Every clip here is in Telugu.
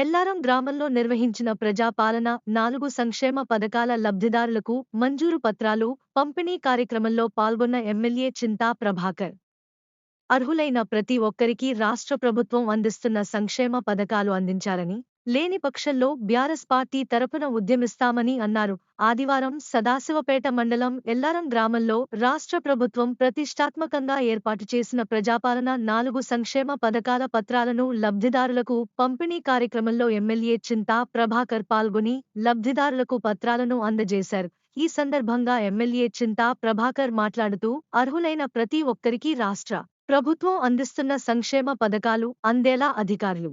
ఎల్లారం గ్రామంలో నిర్వహించిన ప్రజాపాలన నాలుగు సంక్షేమ పథకాల లబ్ధిదారులకు మంజూరు పత్రాలు పంపిణీ కార్యక్రమంలో పాల్గొన్న ఎమ్మెల్యే చింతా ప్రభాకర్. అర్హులైన ప్రతి ఒక్కరికి రాష్ట్ర ప్రభుత్వం అందిస్తున్న సంక్షేమ పథకాలు అందించాలని లేని పక్షంలో బ్యారస్ పార్టీ తరపున ఉద్యమిస్తామని అన్నారు. ఆదివారం సదాశివపేట మండలం ఎల్లారం గ్రామంలో రాష్ట్ర ప్రభుత్వం ప్రతిష్టాత్మకంగా ఏర్పాటు చేసిన ప్రజాపాలన నాలుగు సంక్షేమ పథకాల పత్రాలను లబ్ధిదారులకు పంపిణీ కార్యక్రమంలో ఎమ్మెల్యే చింతా ప్రభాకర్ పాల్గొని లబ్ధిదారులకు పత్రాలను అందజేశారు. ఈ సందర్భంగా ఎమ్మెల్యే చింతా ప్రభాకర్ మాట్లాడుతూ అర్హులైన ప్రతి ఒక్కరికి రాష్ట్ర ప్రభుత్వం అందిస్తున్న సంక్షేమ పథకాలు అందేలా అధికారులు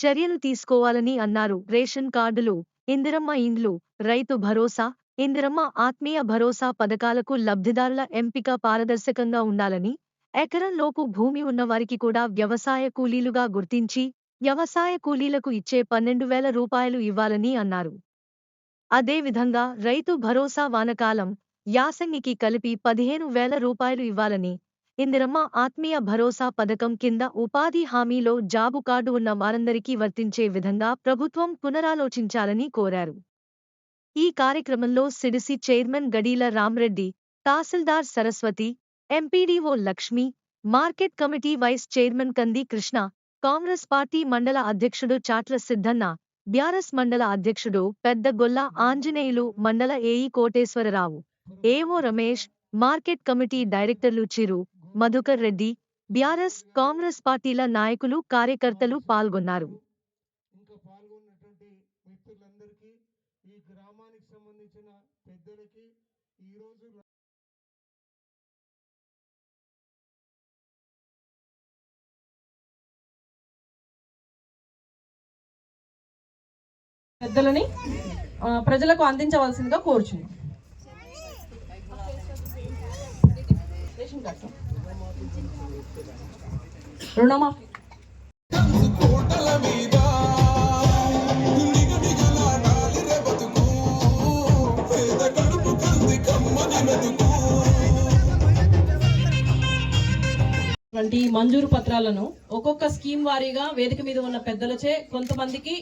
చర్యలు తీసుకోవాలని అన్నారు. రేషన్ కార్డులు ఇందిరమ్మ ఇండ్లు రైతు భరోసా ఇందిరమ్మ ఆత్మీయ భరోసా పథకాలకు లబ్ధిదారుల ఎంపిక పారదర్శకంగా ఉండాలని ఎకరంలోపు భూమి ఉన్నవారికి కూడా వ్యవసాయ కూలీలుగా గుర్తించి వ్యవసాయ కూలీలకు ఇచ్చే పన్నెండు వేల రూపాయలు ఇవ్వాలని అన్నారు. అదేవిధంగా రైతు భరోసా వానకాలం యాసంగికి కలిపి పదిహేను వేల రూపాయలు ఇవ్వాలని ఇందిరమ్మ ఆత్మీయ భరోసా పథకం కింద ఉపాధి హామీలో జాబు కార్డు ఉన్న వారందరికీ వర్తించే విధంగా ప్రభుత్వం పునరాలోచించాలని కోరారు. ఈ కార్యక్రమంలో సిడిసి చైర్మన్ గడీల రామ్రెడ్డి తహసీల్దార్ Saraswathi MPDO Lakshmi market committee vice chairman Kandi Krishna Congress party మండల అధ్యక్షుడు చాట్ల సిద్ధన్న బ్యారస్ మండల అధ్యక్షుడు పెద్ద గొల్ల ఆంజనేయులు మండల ఏఈ కోటేశ్వరరావు ఏవో రమేష్ మార్కెట్ కమిటీ డైరెక్టర్లు చిరు మధుకర్ రెడ్డి బ్యారస్ కాంగ్రెస్ పార్టీల నాయకులు కార్యకర్తలు పాల్గొన్నారు ఇంకా పాల్గొన్నటువంటి మిత్రులందరికీ ఈ గ్రామానికి సంబంధించిన పెద్దలకి ఈరోజు పెద్దలని ప్రజలకు అందించవలసిందిగా కోరుచున్నాం. రుణమాఫీ వంటి మంజూరు పత్రాలను ఒక్కొక్క స్కీమ్ వారీగా వేదిక మీద ఉన్న పెద్దలచే కొంతమందికి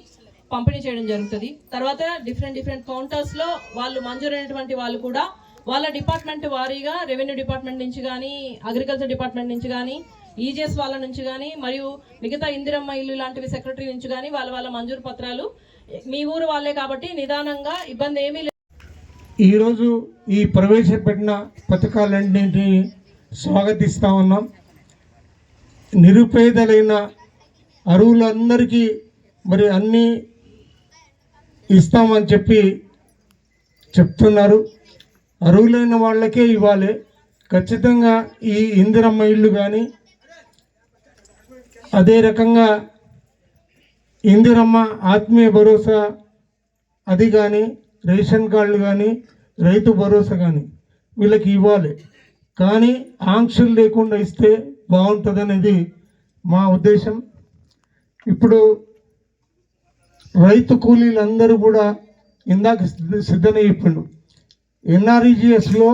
పంపిణీ చేయడం జరుగుతుంది. తర్వాత డిఫరెంట్ డిఫరెంట్ కౌంటర్స్లో వాళ్ళు మంజూరైనటువంటి వాళ్ళు కూడా వాళ్ళ డిపార్ట్మెంట్ వారీగా రెవెన్యూ డిపార్ట్మెంట్ నుంచి కానీ అగ్రికల్చర్ డిపార్ట్మెంట్ నుంచి కానీ ఈజీఎస్ వాళ్ళ నుంచి కానీ మరియు మిగతా ఇందిరమ్మ ఇల్లు లాంటివి సెక్రటరీ నుంచి కానీ వాళ్ళ వాళ్ళ మంజూరు పత్రాలు మీ ఊరు వాళ్ళే కాబట్టి నిదానంగా ఇబ్బంది ఏమీ లేదు. ఈరోజు ఈ ప్రవేశపెట్టిన పథకాలన్నింటినీ స్వాగతిస్తా ఉన్నాం. నిరుపేదలైన అరువులందరికీ మరి అన్నీ ఇస్తామని చెప్పి చెప్తున్నారు. అర్హులైన వాళ్ళకే ఇవ్వాలి. ఖచ్చితంగా ఈ ఇందిరమ్మ ఇల్లు కానీ అదే రకంగా ఇందిరమ్మ ఆత్మీయ భరోసా అది కానీ రేషన్ కార్డులు కానీ రైతు భరోసా కానీ వీళ్ళకి ఇవ్వాలి. కానీ ఆంక్షలు లేకుండా ఇస్తే బాగుంటుంది అనేది మా ఉద్దేశం. ఇప్పుడు రైతు కూలీలందరూ కూడా ఇందాక సిద్ధ- సిద్ధనే చెప్పిండు ఎన్ఆర్ఈజిఎస్లో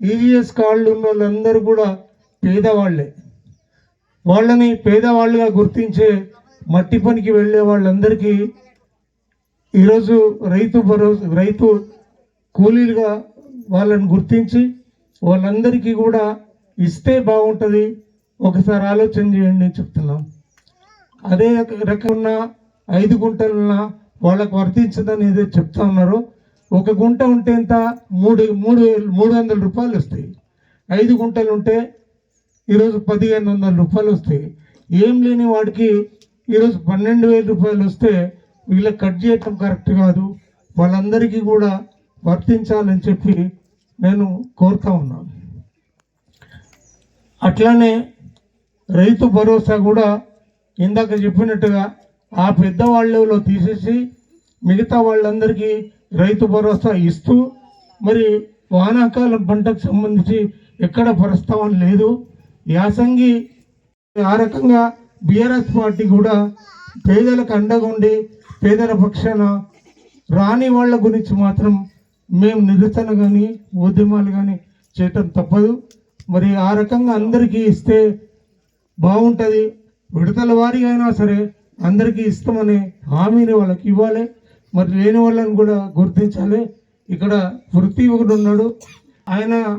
ఈజీఎస్ కార్డులు ఉన్న వాళ్ళందరూ కూడా పేదవాళ్ళే వాళ్ళని పేదవాళ్ళుగా గుర్తించే మట్టి పనికి వెళ్ళే వాళ్ళందరికీ ఈరోజు రైతు భరోసా రైతు కూలీలుగా వాళ్ళని గుర్తించి వాళ్ళందరికీ కూడా ఇస్తే బాగుంటుంది. ఒకసారి ఆలోచన చేయండి నేను చెప్తున్నాం అదే రకమున్న ఐదు గుంటలున్న వాళ్ళకు వర్తించదని ఏదో చెప్తా ఉన్నారు. ఒక గుంట ఉంటే ఎంత? మూడు మూడు వేలు- మూడు వందల రూపాయలు వస్తాయి. ఐదు గుంటలు ఉంటే ఈరోజు పదిహేను వందల రూపాయలు వస్తాయి. ఏం లేని వాడికి ఈరోజు పన్నెండు వేల రూపాయలు వస్తే వీళ్ళకి కట్ చేయటం కరెక్ట్ కాదు. వాళ్ళందరికీ కూడా వర్తించాలని చెప్పి నేను కోరుతా ఉన్నాను. అట్లానే రైతు భరోసా కూడా ఇందాక చెప్పినట్టుగా ఆ పెద్దవాళ్ళలో తీసేసి మిగతా వాళ్ళందరికీ రైతు భరోసా ఇస్తూ మరి వానాకాలం పంటకు సంబంధించి ఎక్కడ ప్రస్తావన లేదు. యాసంగి ఆ రకంగా బీఆర్ఎస్ పార్టీ కూడా పేదలకు అండగా ఉండి పేదల పక్షాన రాని వాళ్ళ గురించి మాత్రం మేము నిరసన కానీ ఉద్యమాలు కానీ చేయటం తప్పదు. మరి ఆ రకంగా అందరికీ ఇస్తే బాగుంటుంది. విడతల వారి అయినా సరే అందరికీ ఇస్తామనే హామీని వాళ్ళకి ఇవ్వాలి. మరి లేని వాళ్ళని కూడా గుర్తించాలి. ఇక్కడ వృత్తి ఒకడు ఉన్నాడు. ఆయన